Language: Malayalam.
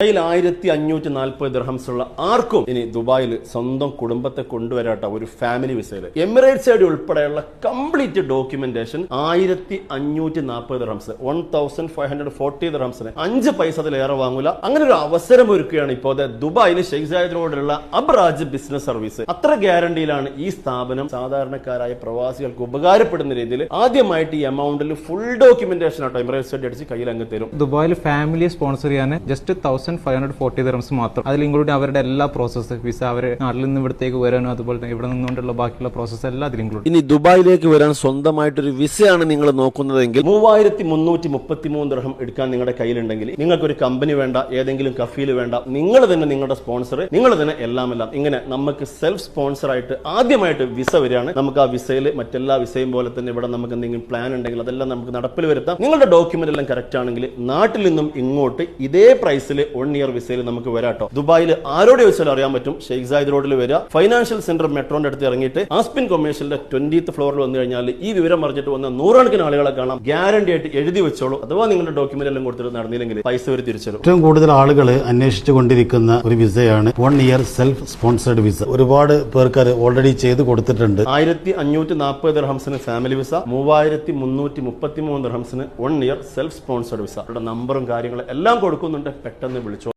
കയ്യിൽ ആയിരത്തി അഞ്ഞൂറ്റി നാൽപ്പത് ദിർഹംസ് ഉള്ള ആർക്കും ഇനി ദുബായിൽ സ്വന്തം കുടുംബത്തെ കൊണ്ടുവരാട്ട ഒരു ഫാമിലി വിസയിൽ എമിറേറ്റ്സ് ഐഡി ഉൾപ്പെടെയുള്ള കംപ്ലീറ്റ് ഡോക്യുമെന്റേഷൻ ആയിരത്തി അഞ്ഞൂറ്റി നാൽപ്പത് dirhams. One thousand five hundred forty ദിർഹംസിന് അഞ്ച് പൈസ അതിലേറെ വാങ്ങൂല. അങ്ങനെ ഒരു അവസരം ഒരുക്കുകയാണ് ഇപ്പോൾ ദുബായിൽ ഷെയ്ഖ് സായദ് റോഡിലുള്ള അബ്രാജ് ബിസിനസ് സർവീസ് അത്ര ഗ്യാരണ്ടിയിലാണ് ഈ സ്ഥാപനം സാധാരണക്കാരായ പ്രവാസികൾക്ക് ഉപകാരപ്പെടുന്ന രീതിയിൽ ആദ്യമായിട്ട് ഈ എമൗണ്ടിൽ ഫുൾ ഡോക്യുമെന്റേഷൻ ആട്ടോ എമിറേറ്റ്സ് ഐഡി അടിച്ച് കയ്യിൽ അങ്ങ് തരും. ദുബായിൽ ഫാമിലി സ്പോൺസർ ചെയ്യാൻ just thousand five hundred forty dirhams മാത്രം. അതിൽ ഇൻക്ലൂഡ് അവരുടെ എല്ലാ പ്രോസസ്സ് വിസ അവർ നാട്ടിൽ നിന്ന് ഇവിടത്തേക്ക് വരാനും അതുപോലെ തന്നെ ഇവിടെ നിന്നുകൊണ്ടുള്ള ബാക്കിയുള്ള പ്രോസസ്സ് എല്ലാം അതിൽ ഇൻക്ലൂഡ് ഇനി ദുബായിലേക്ക് വരാൻ സ്വന്തമായിട്ടൊരു വിസയാണ് നിങ്ങൾ നോക്കുന്നതെങ്കിൽ മൂവായിരത്തി മുന്നൂറ്റി മുപ്പത്തി മൂന്ന് ദർഹം എടുക്കാൻ നിങ്ങളുടെ കയ്യിലുണ്ടെങ്കിൽ നിങ്ങൾക്ക് ഒരു കമ്പനി വേണ്ട ഏതെങ്കിലും കഫീൽ വേണ്ട നിങ്ങൾ തന്നെ നിങ്ങളുടെ സ്പോൺസർ നിങ്ങൾ തന്നെ എല്ലാം എല്ലാം ഇങ്ങനെ നമുക്ക് സെൽഫ് സ്പോൺസർ ആയിട്ട് ആദ്യമായിട്ട് വിസ വരികയാണ്. നമുക്ക് ആ വിസയിൽ മറ്റെല്ലാ വിസയും പോലെ തന്നെ ഇവിടെ നമുക്ക് എന്തെങ്കിലും പ്ലാൻ ഉണ്ടെങ്കിൽ അതെല്ലാം നമുക്ക് നടപ്പിൽ വരുത്താം. നിങ്ങളുടെ ഡോക്യുമെന്റ് എല്ലാം കറക്റ്റ് ആണെങ്കിൽ നാട്ടിൽ നിന്നും ഇങ്ങോട്ട് ഇതേ പ്രൈസിൽ വൺ ഇയർ വിസയിൽ നമുക്ക് വരാട്ടോ ദുബായിൽ ആരോട് ചോദിച്ചാലും അറിയാൻ പറ്റും. ഷെയ്ഖ് സായിദ് റോഡിൽ വരിക ഫൈനാൻഷ്യൽ സെന്റർ മെട്രോന്റെ അടുത്ത് ഇറങ്ങിയിട്ട് ആസ്പിൻ കൊമേഴ്ഷ്യലിന്റെ ട്വന്റി ഫ്ലോറിൽ വന്നു കഴിഞ്ഞാൽ ഈ വിവരം അറിഞ്ഞിട്ട് വന്ന നൂറുകണക്കിന് ആളുകളെ കാണാം. ഗ്യാരണ്ടി ആയിട്ട് എഴുതി വെച്ചോളൂ. അഥവാ നിങ്ങളുടെ ഡോക്യുമെന്റ് എല്ലാം കൊടുത്തിട്ട് നടന്നില്ലെങ്കിൽ പൈസ ഒരു തിരിച്ചു ഏറ്റവും കൂടുതൽ ആളുകൾ അന്വേഷിച്ചു കൊണ്ടിരിക്കുന്ന ഒരു വിസയാണ് one year self sponsored visa ഒരുപാട് പേർക്ക് ഓൾറെഡി ചെയ്ത് കൊടുത്തിട്ടുണ്ട്. ആയിരത്തി അഞ്ഞൂറ്റി നാൽപ്പത് ദർഹംസിന് ഫാമിലി വിസ മൂവായിരത്തി മുന്നൂറ്റി മുപ്പത്തി മൂന്ന് ദർഹംസിന് one year self sponsored visa അവരുടെ നമ്പറും കാര്യങ്ങളും എല്ലാം കൊടുക്കുന്നുണ്ട്. പെട്ടെന്ന് വിളിച്ചോ